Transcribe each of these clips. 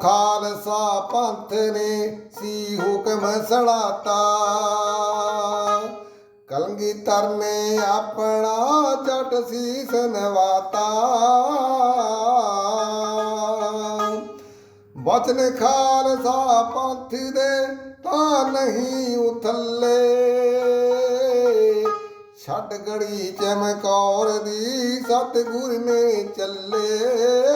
ਖਾਲਸਾ ਪੰਥ ਨੇ ਸੀ ਹੁਕਮ ਸੜਾਤਾ ਕਲਗੀਧਰ ਨੇ ਆਪਣਾ ਜੱਟ ਸੀਸ ਨਵਾਤਾ ਵਚਨ ਖਾਲਸਾ ਪੰਥ ਦੇ ਤਾਂ ਨਹੀਂ ਉਥੱਲੇ। ਛੱਡ ਗੜੀ ਚਮਕੌਰ ਦੀ ਸਤਿਗੁਰ ਨੇ ਚੱਲੇ।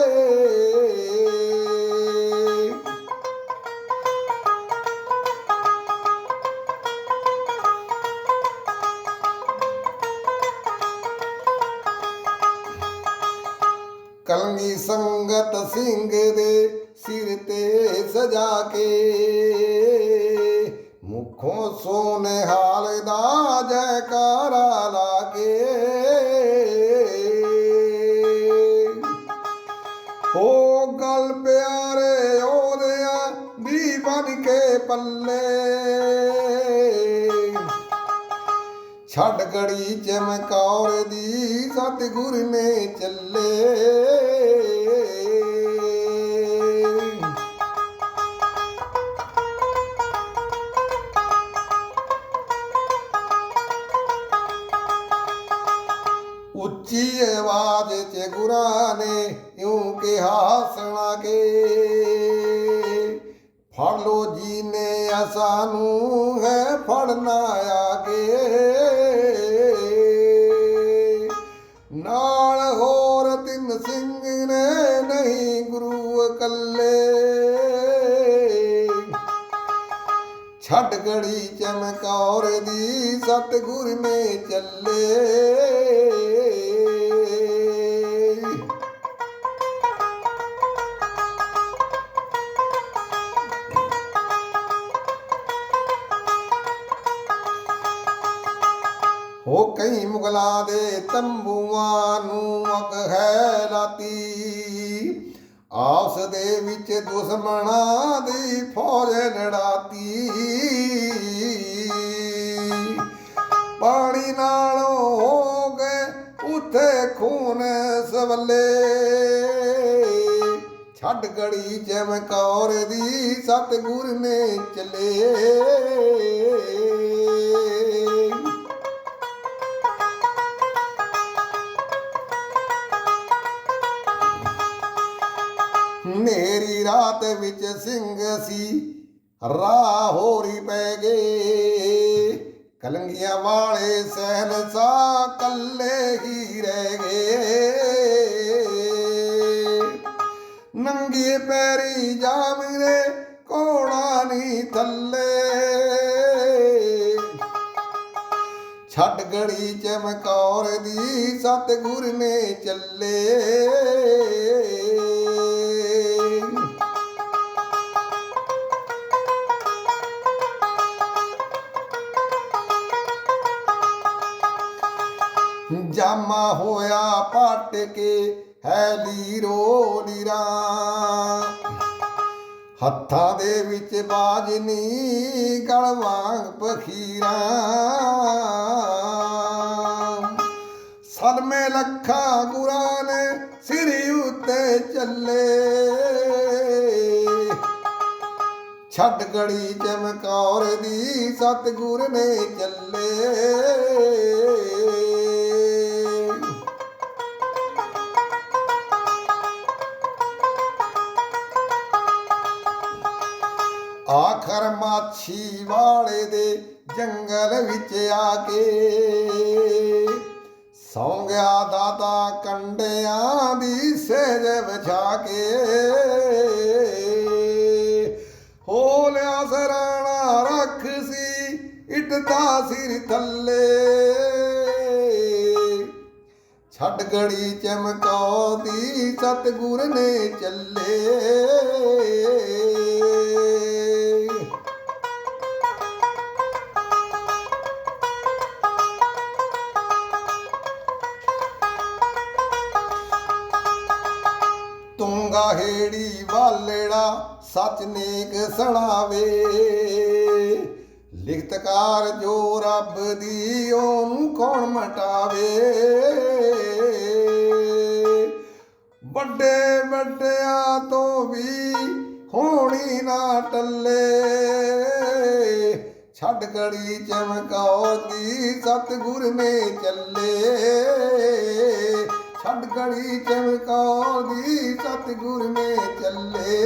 ਕਲਗੀ ਸੰਗਤ ਸਿੰਘ ਦੇ ਸਿਰ ਤੇ ਸਜਾ ਕੇ। ਮੁਖੋਂ ਸੋਨੇਹਾਲ ਦਾ ਜੈਕਾਰਾ ਲਾਗੇ ਹੋ ਗਲ ਪਿਆਰੇ ਉਹਦੇ ਦੀ ਬਨ ਕੇ ਪੱਲੇ। ਛੱਡ ਗੜੀ ਚਮਕੌਰ ਦੀ ਸਤਿਗੁਰ ਨੇ ਚੱਲੇ। ਉੱਚੀ ਆਵਾਜ਼ ਚ ਗੁਰਾਂ ਨੇ ਇਉਂ ਕਿਹਾ, ਸੁਣਾ ਕੇ। ਫੜ ਲੋ ਜੀ ਨੇ ਸਾਨੂੰ ਹੈ ਫੜਨਾ ਆਗੇ ਸਿੰਘ ਨੇ ਨਹੀਂ ਗੁਰੂ ਇਕੱਲੇ ਛੱਡ ਗੜੀ ਚਮਕੌਰ ਦੀ ਸਤਿਗੁਰ ਨੇ ਚੱਲੇ ਉਹ ਕਈ ਮੁਗਲਾਂ ਦੇ ਤੰਬੂਆਂ ਨੂੰ ਅਕ ਹੈ ਲਾਤੀ। ਆਸ ਦੇ ਵਿੱਚ ਦੁਸ਼ਮਣਾਂ ਦੀ ਫੌਜ ਲੜਾਤੀ ਪਾਣੀ ਨਾਲ ਹੋ ਗਏ ਉਥੇ ਖੂਨ ਸਵੱਲੇ। ਛੱਡ ਗੜੀ ਚਮਕੌਰ ਦੀ ਸਤਿਗੁਰ ਨੇ ਚਲੇ। ਨੇਰੀ ਰਾਤ ਵਿੱਚ ਸਿੰਘ ਸੀ, ਰਾਹ ਹੋਰੀ ਪੈ ਗਏ। ਕਲੰਗੀਆਂ ਵਾਲੇ ਸਹਿਨਸਾ ਕੱਲੇ ਹੀ ਰਹਿ ਗਏ। ਨੰਗੀ ਪੈਰੀ ਜਾਮਰੇ ਕੋਣਾ ਨਹੀਂ ਥੱਲੇ। ਛੱਡ ਗੜੀ ਚਮਕੌਰ ਦੀ ਸਤਿਗੁਰ ਨੇ ਚੱਲੇ। ਜਾਮਾ ਹੋਇਆ ਪਟ ਕੇ, ਹੈ ਲੀਰੋ ਲੀਰਾ। ਹੱਥਾਂ ਦੇ ਵਿੱਚ ਬਾਜਨੀ ਗਲ ਵਾਂਗ ਪਖੀਰਾ। ਸਲਮੇ ਲੱਖਾਂ ਗੁਰਾਂ ਨੇ ਸਿਰ ਉੱਤੇ ਚੱਲੇ। ਛੱਡ ਗੜੀ ਚਮਕੌਰ ਦੀ ਸਤਿਗੁਰ ਨੇ ਚੱਲੇ। ਆਖਰ ਮਾਛੀ ਵਾਲੇ ਦੇ ਜੰਗਲ ਵਿੱਚ ਆ ਕੇ ਸੌਂ ਗਿਆ ਦਾਦਾ ਕੰਡਿਆਂ ਦੀ ਸੇਜ ਵਿਛਾ ਕੇ। ਹੋ ਲਿਆ ਸਰਾਣਾ ਰੱਖ ਸੀ ਇੱਟ ਦਾ ਸਿਰ ਥੱਲੇ। ਛੱਡ ਗੜੀ ਚਮਕਾਉਂਦੀ ਦੀ ਸਤਿਗੁਰ ਨੇ ਚੱਲੇ। ਤੁੰਗਾ ਹੇੜੀ ਵਾਲੇੜਾ ਸੱਚ ਨੇਕ ਸਣਾਵੇ। ਲਿਖਤਕਾਰ ਜੋ ਰੱਬ ਦੀ ਉਹਨੂੰ ਕੌਣ ਮਟਾਵੇ। ਵੱਡੇ ਵੱਡਿਆਂ ਤੋਂ ਵੀ ਹੋਣੀ ਨਾ ਟੱਲੇ। ਛੱਡ ਕੜੀ ਚਮਕਾਉਂਦੀ ਸਤਿਗੁਰ ਨੇ ਚੱਲੇ। ਛੱਡ ਕੜੀ ਚਮਕਾਉਂਦੀ ਸਤਿਗੁਰ ਮੇ ਚੱਲੇ।